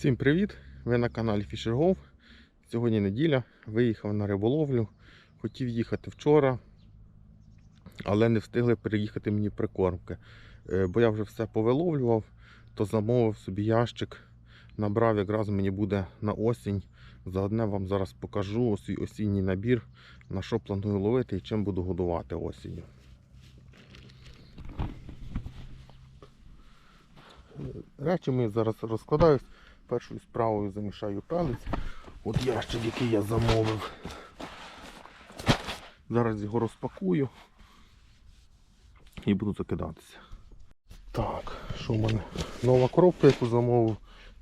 Всім привіт! Ви на каналі FisherGolf. Сьогодні неділя, виїхав на риболовлю. Хотів їхати вчора, але не встигли переїхати мені прикормки. Е, Бо я вже все повиловлював, то замовив собі ящик, набрав якраз мені буде на осінь. Заодне вам зараз покажу свій осінній набір, на що планую ловити і чим буду годувати осінню. Речі ми зараз розкладаюсь. Першою справою замішаю палець. От ящик, який я замовив. Зараз його розпакую і буду закидатися. Так, що в мене? Нова коробка, яку замовив,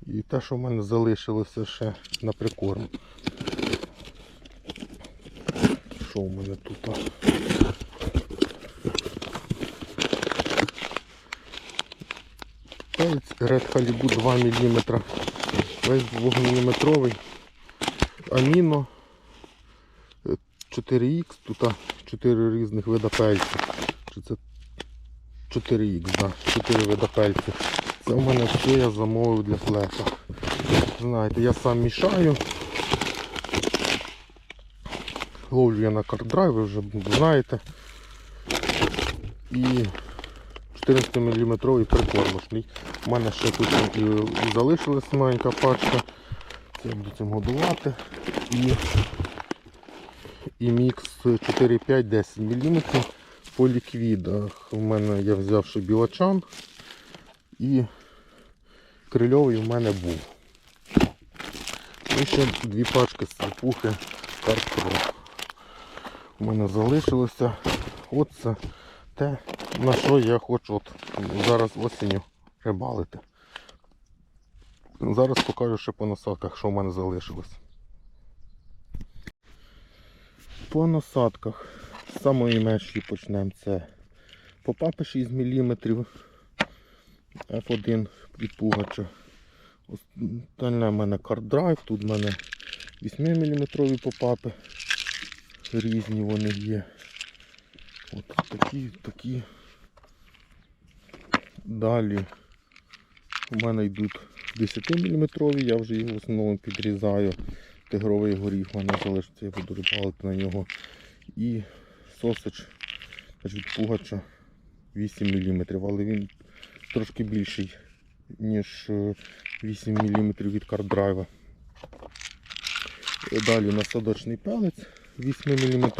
і те, що в мене залишилося ще на прикорм. Що в мене тут? Палець Red Hollywood 2 мм. Весь 2-мм. Аміно 4Х, тут 4 різних вида пельців. Чи це 4Х, да, 4 вида пельців. Це в мене все я замовив для флеша. Знаєте, я сам мішаю. Ловлю я на картдрайв, ви вже знаєте. І 14 мм прикормочний. У мене ще тут е, залишилась маленька пачка. Це цим годувати. І, і мікс 4-5-10 мм по ліквідах. У мене я взяв ще білачан і крильовий у мене був. І ще дві пачки сапухи Карпро. У мене залишилося. Оце те, на що я хочу от зараз осінню рибалити. Зараз покажу ще по насадках, що в мене залишилось. По насадках з самої меншої почнемо. Це попапи 6 мм F1 від пугача. Остальне в мене кардрайв, тут в мене 8 мм попапи. Різні вони є. От такі, такі. Далі у мене йдуть 10 мм, я вже їх в основному підрізаю. Тигровий горіх в мене залишиться, я буду рибалити на нього. І сосич від пугача 8 мм, але він трошки більший, ніж е, 8 мм від карддрайва. Далі насадочний пелець 8 мм.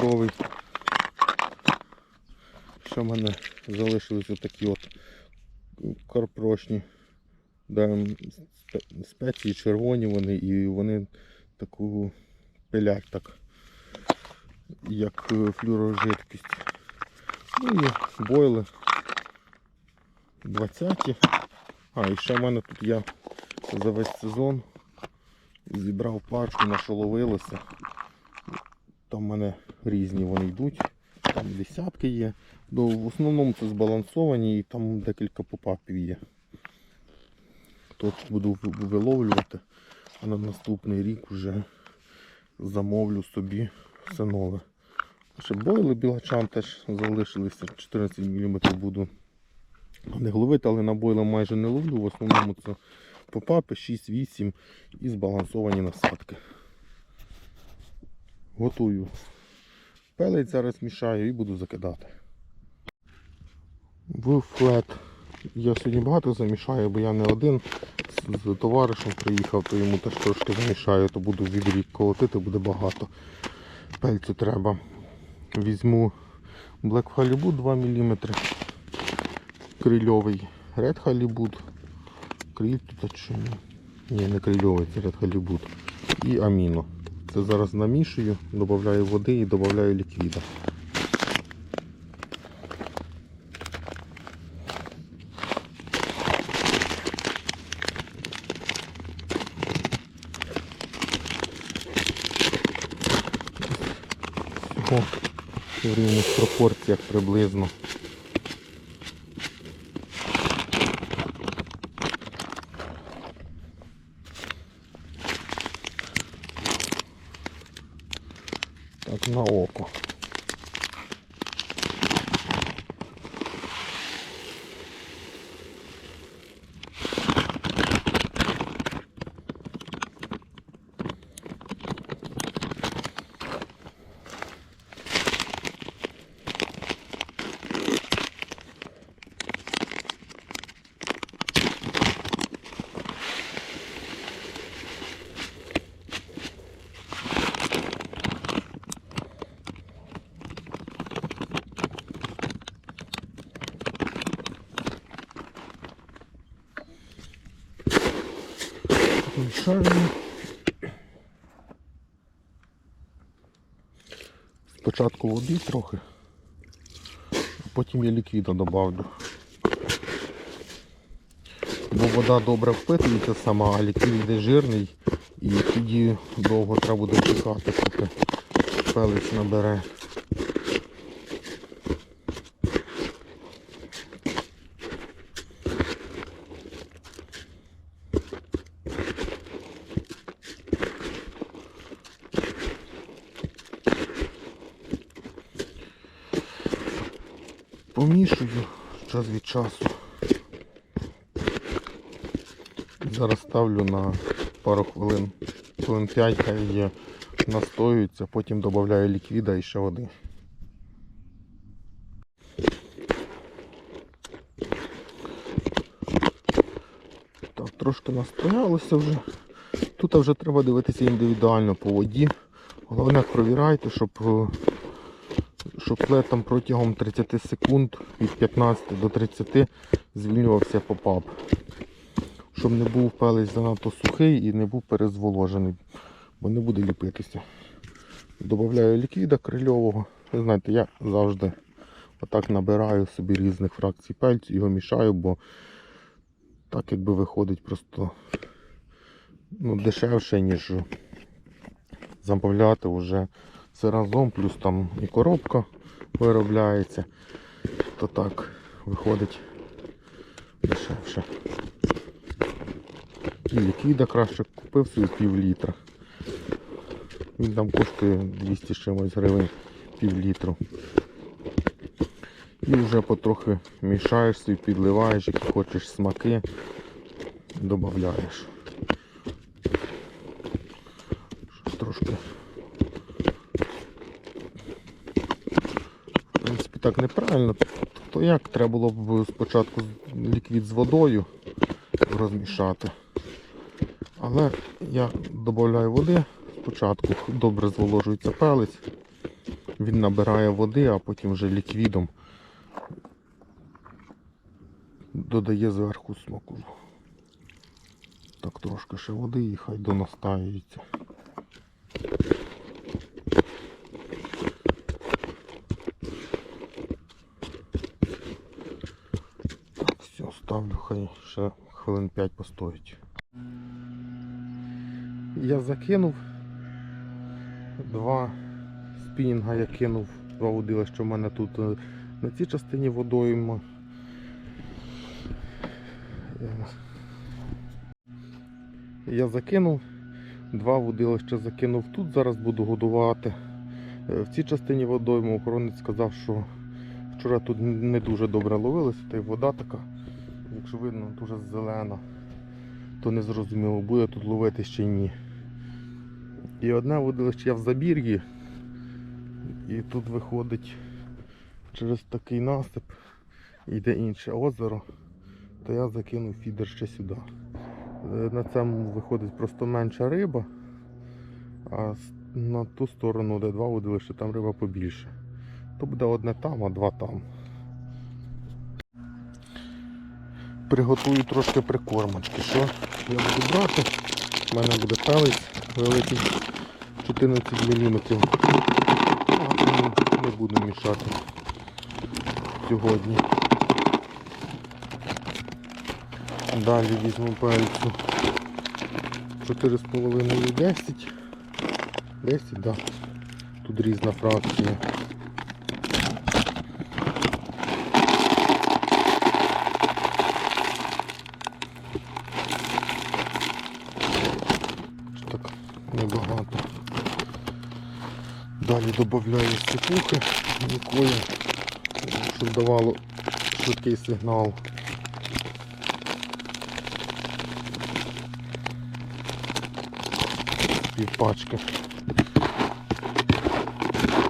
Ще в мене залишилися такі от карпрочні да, спе- спеції червоні вони і вони таку пилять так, як е, флюорожидкість. Ну і бойли 20. А, і ще в мене тут я за весь сезон зібрав пачку, на що ловилося. Там в мене різні вони йдуть. Там десятки є. Ну, в основному це збалансовані і там декілька попапів є. Тут буду виловлювати, а на наступний рік вже замовлю собі все нове. Ще бойли білачан теж залишилися. 14 мм буду не ловити, але на бойла майже не ловлю. В основному це попапи 6-8 і збалансовані насадки. Готую пелець зараз мішаю і буду закидати. В флет я сьогодні багато замішаю, бо я не один з, товаришем приїхав, то йому теж трошки замішаю, то буду в відрі колотити, буде багато. Пельцю треба. Візьму Black Hollywood 2 мм. Крильовий Red Hollywood. Криль тут чи ні? Не крильовий, це Red Hollywood. І аміно. Це зараз намішую, додаю води і додаю ліквіда. В рівних пропорціях приблизно. Так, на око. Змішаємо. Спочатку води трохи, а потім я ліквіда добавлю. Бо вода добре впитується сама, а ліквід йде жирний і тоді довго треба буде чекати, поки пелець набере. Часу. Зараз ставлю на пару хвилин, хвилин 5, хай є настоюється, потім додаю ліквіда і ще води. Так, трошки настоялося вже. Тут вже треба дивитися індивідуально по воді. Головне провіряйте, щоб, лед протягом 30 секунд від 15 до 30 звільнювався попап щоб не був пелець занадто сухий і не був перезволожений, бо не буде ліпитися. Добавляю ліквіда крильового. Ви знаєте, я завжди отак набираю собі різних фракцій пельцю, його мішаю, бо так якби виходить просто ну, дешевше, ніж замовляти вже все разом, плюс там і коробка виробляється, то так виходить дешевше. І ліквіда краще купив собі пів літра. Він там коштує 200 з чимось гривень пів літру. І вже потрохи мішаєш собі, підливаєш, які хочеш смаки, додаєш. Трошки. В принципі, так неправильно. То як треба було б спочатку ліквід з водою розмішати. Але я додаю води, спочатку добре зволожується пелець, він набирає води, а потім вже ліквідом додає зверху смаку. Так трошки ще води і хай донастаюється. Так, все, ще хвилин 5 постоїть. Я закинув два спінінга я кинув, два водила, що в мене тут е, на цій частині водойма. Е, Я закинув, два водилища закинув тут, зараз буду годувати. Е, В цій частині водойми охоронець сказав, що вчора тут не дуже добре ловилися, та й вода така, якщо видно, дуже зелена, то не зрозуміло, буде тут ловити чи ні. І одне водилище я в забір'ї, і тут виходить через такий насип, йде інше озеро, то я закинув фідер ще сюди. Е, На цьому виходить просто менша риба, а на ту сторону, де два водилища, там риба побільше. То буде одне там, а два там. Приготую трошки прикормочки. Що я буду брати? У мене буде пелець великий 14 мм. Не буду мішати сьогодні. Далі візьму пальцю 4,5 10. 10, так. Да. Тут різна фракція. Ось Так, небагато. Далі додаю сипухи, якої, щоб давало швидкий сигнал. Півпачки.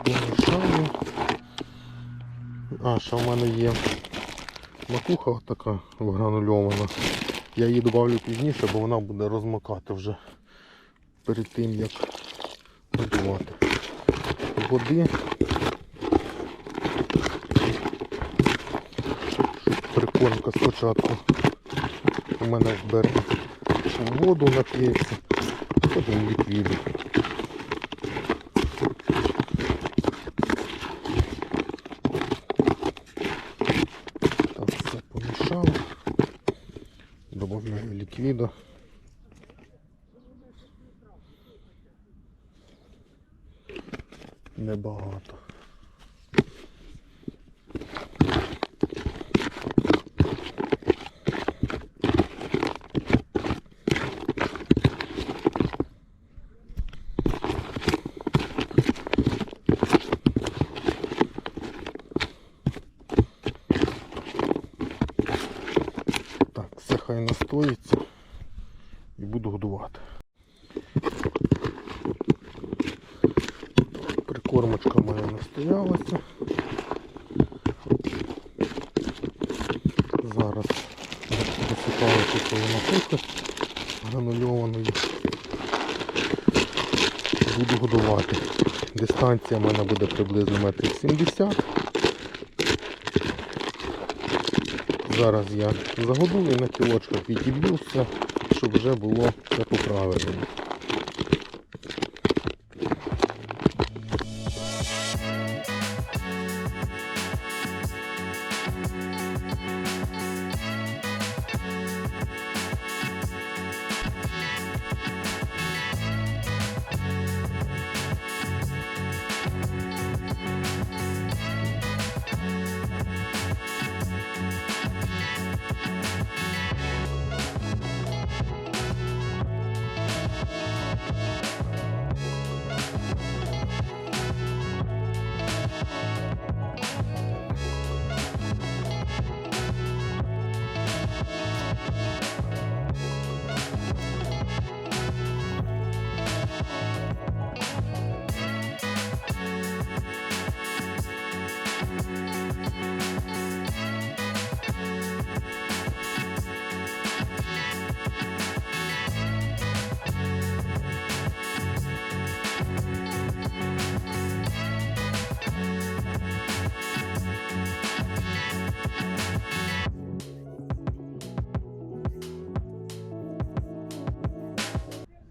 Помішаю. А, ще в мене є макуха така гранульована. Я її додавлю пізніше, бо вона буде розмокати вже перед тим як готувати. Води. Прикормка спочатку у мене вбере воду нап'ється. Робимо ліквіду. Так, все помішав. Добавляю ліквіду. Небагато. Так, все хай настоїться і буду годувати. Моя настоялася. Зараз досипаю кисловину кухи гранульованої. Буду годувати. Дистанція в мене буде приблизно метрів 70. Зараз я загодую на кілочках відіб'ю щоб вже було все по-правильному.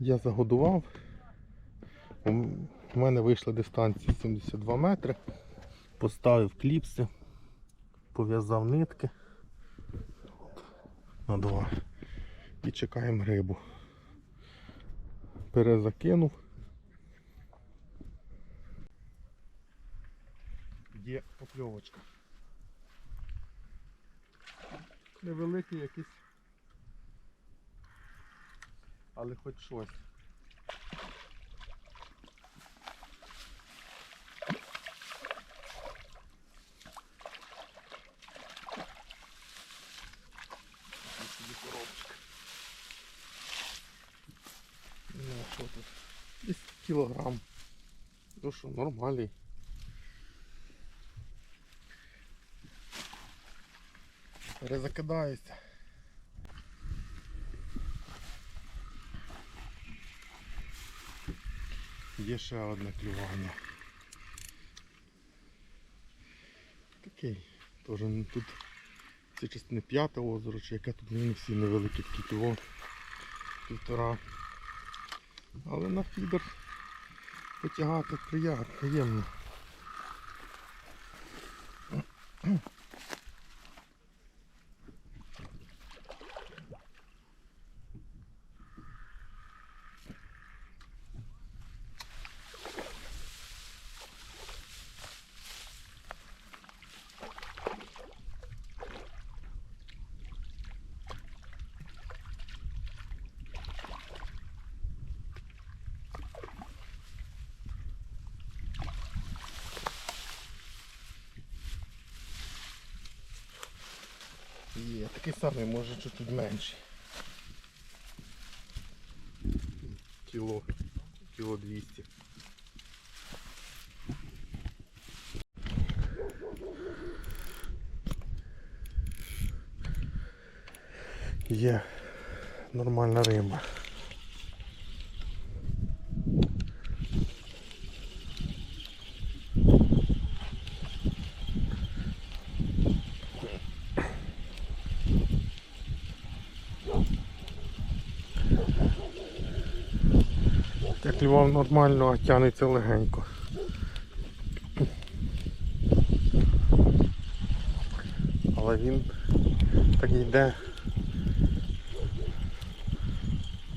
Я загодував. У мене вийшла дистанція 72 метри. Поставив кліпси, пов'язав нитки на два. І чекаємо рибу. Перезакинув. Є покльовочка. Невеликий якийсь але хоч щось. Ну, що тут? Десь кілограм. Ну що, нормальний. Перезакидаюся. Є ще одне клювання. Такий. Теж тут це частини п'яте озеро, чи яке тут не всі невеликі такі. Півтора. Але на фідер потягати приємно. Є, такий самий, може чуть менший. Кіло, кіло 200. Є нормальна риба. Клював нормально, а тянеться легенько. Але він так йде.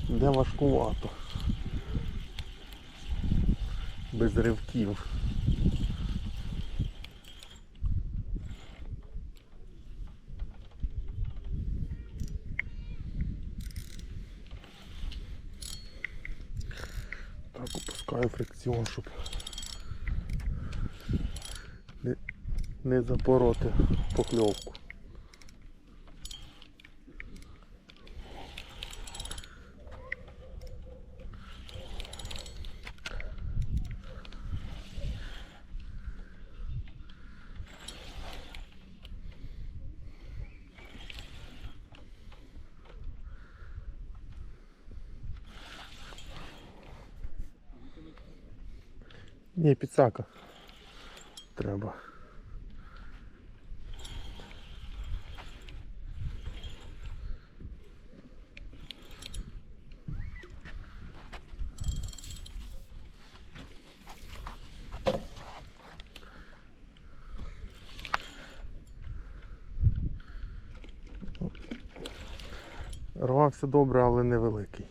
Йде важкувато. Без ривків. Щоб не, не запороти покльовку. Ні, підсака. Треба. Рвався добре, але невеликий.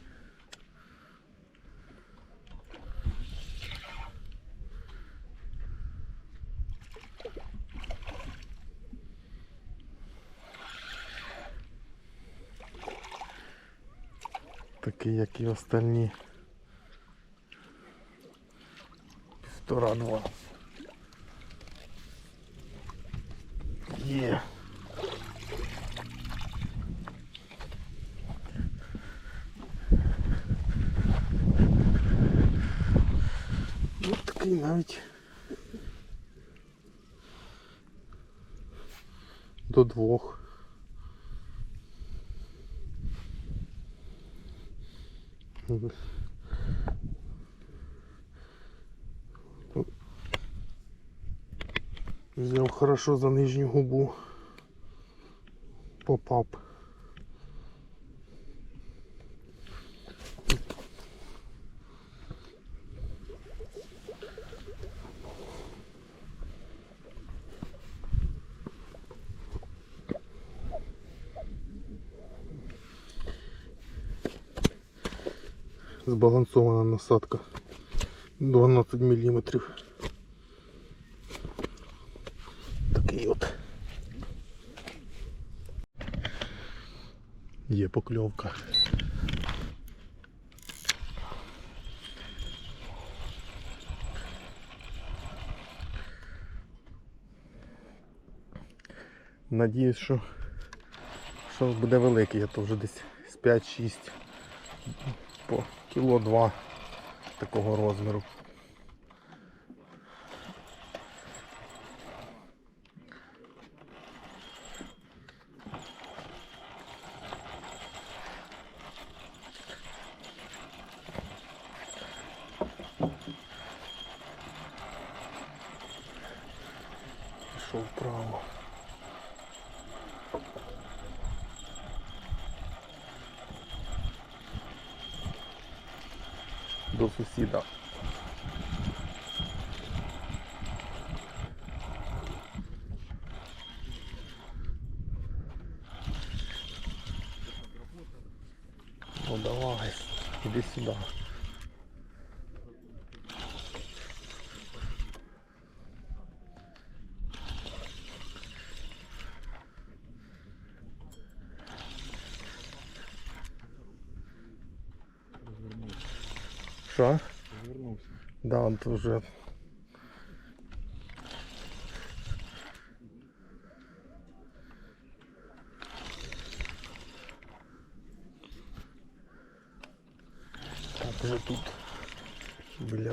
Такий, як і остальні. Півтора-два. Є. Ну такий навіть до двох. Взяв хорошо за нижню губу. Попав. Збалансована насадка 12 мм. Такий от. Є покльовка. Надіюсь, що, що буде великий, а то вже десь з 5-6 по кіло 2 такого розміру. Ну давай, іди сюди. Що? Розвернувся. Да, он вже.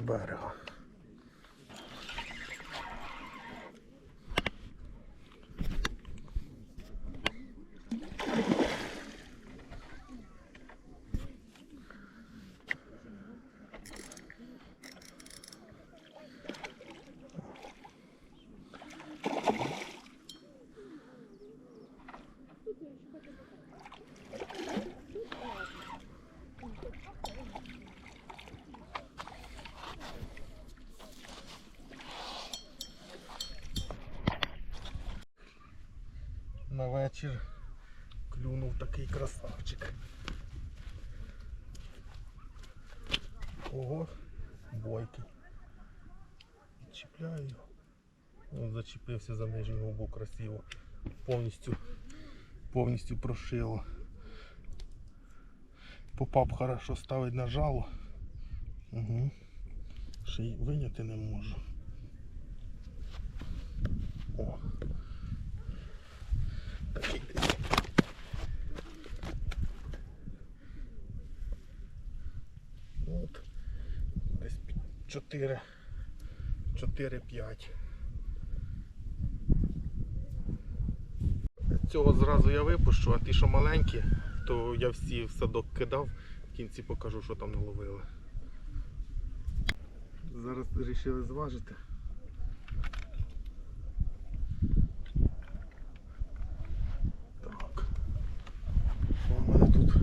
mübarek. Вечір клюнув такий красавчик. Ого, бойкий. Чіпляю його. Він зачепився за нижню губу красиво. Повністю, повністю прошило. Попап хорошо ставить на жало. Угу. Ще й виняти не можу. О. Такий десь. От. Десь 4. 4-5. Цього зразу я випущу, а ті, що маленькі, то я всі в садок кидав, в кінці покажу, що там наловили. Зараз вирішили зважити. Так. В мене тут?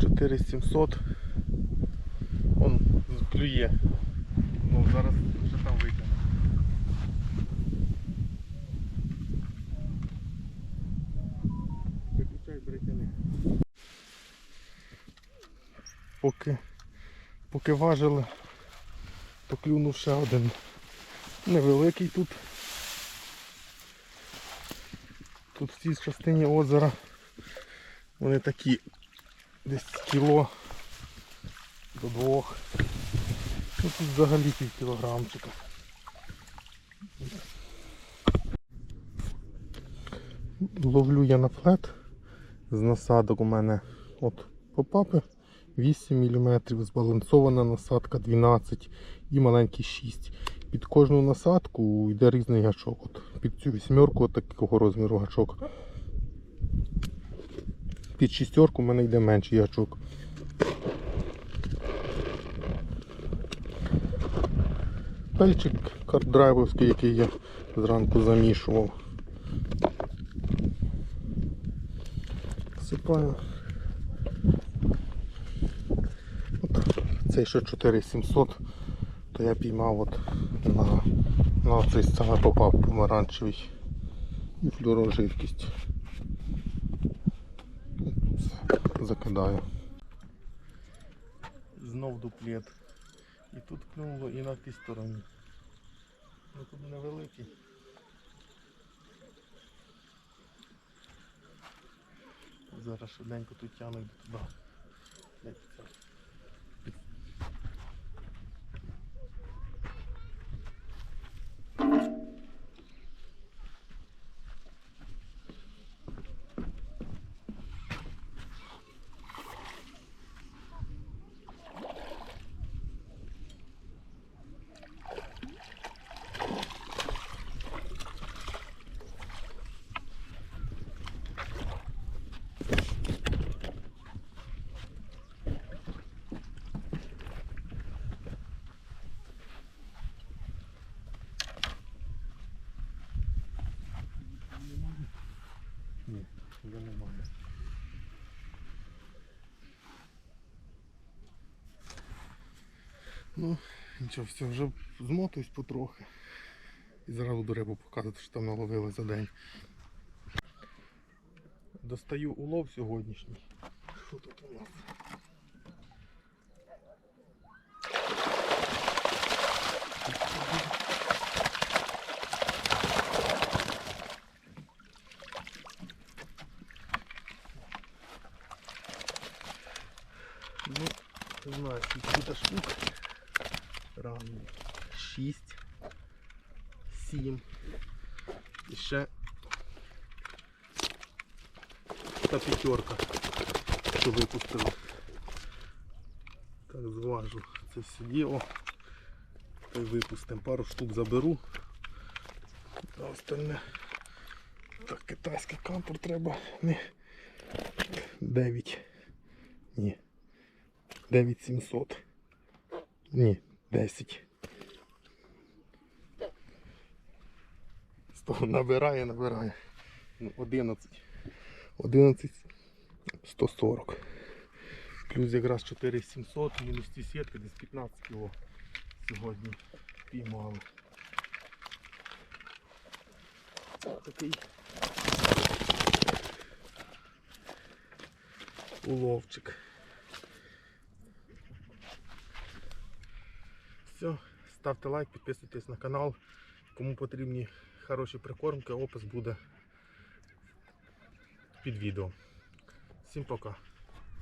4700. Клює. Ну, зараз вже там витягне. Виключай, бритяни. Поки, поки важили, то клюнув ще один невеликий тут. Тут в цій частині озера вони такі десь кіло до двох. Тут взагалі пів кілограмчика. Ловлю я на флет. З насадок у мене от попапи 8 мм, збалансована насадка 12 і маленький 6. Під кожну насадку йде різний гачок. От під цю вісьмерку от такого розміру гачок. Під шістерку в мене йде менший гачок. Пельчик картдрайвовський, який я зранку замішував. Сипаю. От цей ще 4700, то я піймав от на, на цей саме попав помаранчевий і флюорожидкість. Все, закидаю. Знов дуплет. І тут клюнуло і на тій стороні. Ну тут невеликий. Зараз швиденько тут тягнуть туди. Де це? Ні, вже немає. Ну, нічого, все, вже змотуюсь потрохи. І зараз до рибу показувати, що там наловили за день. Достаю улов сьогоднішній. Що тут у нас? Ну, не знаю, скільки тут штук. Раз, шість, сім. І ще та п'ятерка, що випустили. Так, зважу це все діло. Та й випустимо. Пару штук заберу. А остальне. Так, китайський кампур треба. Не. 9. Ні. 9700. Ні, 10. Сто набирає, набирає. Ну, 11. 11 140. Плюс якраз 4700, мінус ті сітки, десь 15 кг сьогодні піймали. такий уловчик. Все, ставте лайк, підписуйтесь на канал. Кому потрібні хороші прикормки, опис буде під відео. Всім пока.